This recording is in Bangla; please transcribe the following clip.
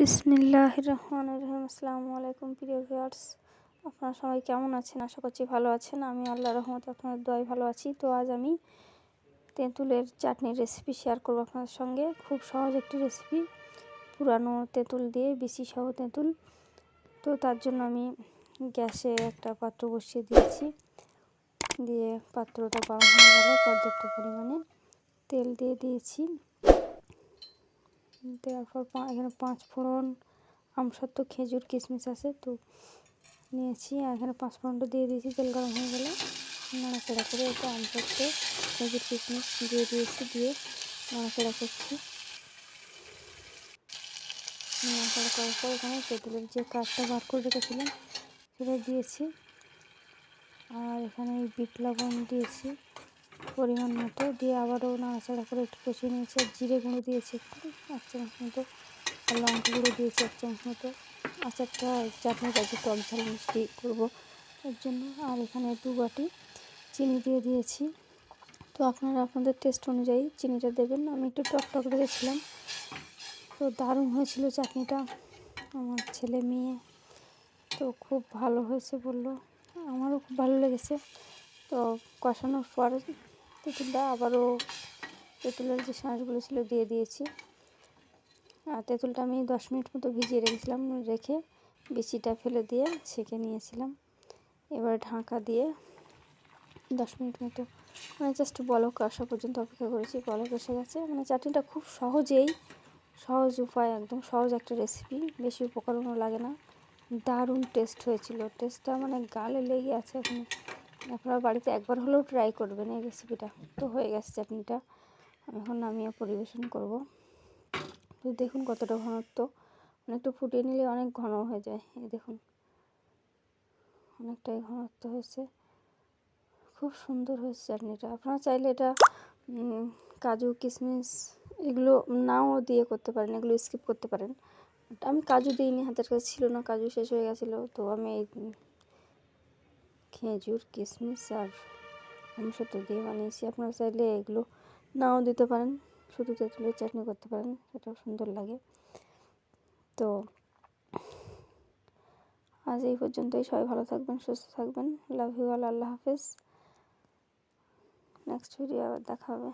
বিসমিল্লাহ রহমান রহিম। আসসালামু আলাইকুম, প্রিয় ভিউয়ার্স। আপনারা সবাই কেমন আছেন? আশা করছি ভালো আছেন। আমি আল্লাহ রহমত আপনাদের দয় ভালো আছি। তো আজ আমি তেঁতুলের চাটনির রেসিপি শেয়ার করব আপনাদের সঙ্গে। খুব সহজ একটি রেসিপি পুরানো তেঁতুল দিয়ে বিসি সহ তেঁতুল। তো তার জন্য আমি গ্যাসে একটা পাত্র বসিয়ে দিয়েছি। দিয়ে পাত্রটা গরম হয়ে গেলে পর্যাপ্ত পরিমাণে তেল দিয়ে দিয়েছি। দেওয়ার পর এখানে পাঁচ ফোড়ন আমসত্ত্ব খেজুর, কিশমিশ আছে, তো নিয়েছি। আর এখানে পাঁচ ফোড়নটা দিয়ে দিয়েছি, তেল গরম হয়ে গেলে। নাড়াচাড়া করে এটা আমসত্ত্ব খেজুর, কিশমিশ দিয়ে দিয়েছি, দিয়ে নাড়াচাড়া করছি। নাড়াচাড়া করার পর এখানে তেঁতুলের যে কাঠটা বার করে রেখেছিলাম, সেটা দিয়েছি। আর এখানে বিট লবণ দিয়েছি। পরিমাণ মতো দিয়ে আবারও নাড়াচাড়া করে একটু কষিয়ে নিয়েছি। আর জিরে গুঁড়ো দিয়েছি একটু, এক চামচ মতো। আর লঙ্কা গুঁড়ো দিয়েছি এক চামচ মতো। আচারটা চাটনিটা একটু টক ঝাল মিষ্টি করব এর জন্য। আর এখানে দু বাটি চিনি দিয়ে দিয়েছি। তো আপনারা আপনাদের টেস্ট অনুযায়ী চিনিটা দেবেন। আমি একটু টক টক রেখেছিলাম তো দারুণ হয়েছিল চাটনিটা। আমার ছেলে মেয়ে তো খুব ভালো হয়েছে বলল। আমারও খুব ভালো লেগেছে। তো কষানোর পর তেঁতুলটা আবারও তেঁতুলের যে শাঁসগুলো ছিল দিয়ে দিয়েছি। আর তেঁতুলটা আমি দশ মিনিট মতো ভিজিয়ে রেখেছিলাম, রেখে বিচিটা ফেলে দিয়ে ছেঁকে নিয়েছিলাম। এবার ঢাকা দিয়ে দশ মিনিট মতো মানে জাস্ট বলক আসা পর্যন্ত অপেক্ষা করেছি। বলক এসে গেছে মানে চাটনিটা খুব সহজেই, সহজ উপায়, একদম সহজ একটা রেসিপি বেশি উপকরণও লাগে না। দারুণ টেস্ট হয়েছিল। টেস্টটা মানে গালে লেগে আছে এখন। আপনারা বাড়িতে একবার হলেও ট্রাই করবেন এই রেসিপিটা তো হয়ে গেছে চাটনিটা। এখন আমিও পরিবেশন করব। তো দেখুন কতটা ঘনত্ব। অনেকটা ফুটিয়ে নিলে অনেক ঘন হয়ে যায়। এই দেখুন। অনেকটাই ঘনত্ব হয়েছে। খুব সুন্দর হয়েছে চাটনিটা। আপনারা চাইলে এটা কাজু কিশমিশ এগুলো নাও দিয়ে করতে পারেন, এগুলো স্কিপ করতে পারেন। আমি কাজু দিইনি, হাতের কাছে ছিল না, কাজু শেষ হয়ে গেছিল। তো আমি এই খেজুর কিশমিশ আর আমসত্ব দিয়ে বানিয়েছি। আপনারা চাইলে এগুলো নাও দিতে পারেন, শুধু তেঁতুলের চাটনি করতে পারেন, সেটাও সুন্দর লাগে। তো আজ এই পর্যন্তই। সবাই ভালো থাকবেন, সুস্থ থাকবেন। লাভ ইউ অল আল্লাহ হাফেজ। নেক্সট ভিডিও আবার দেখা হবে।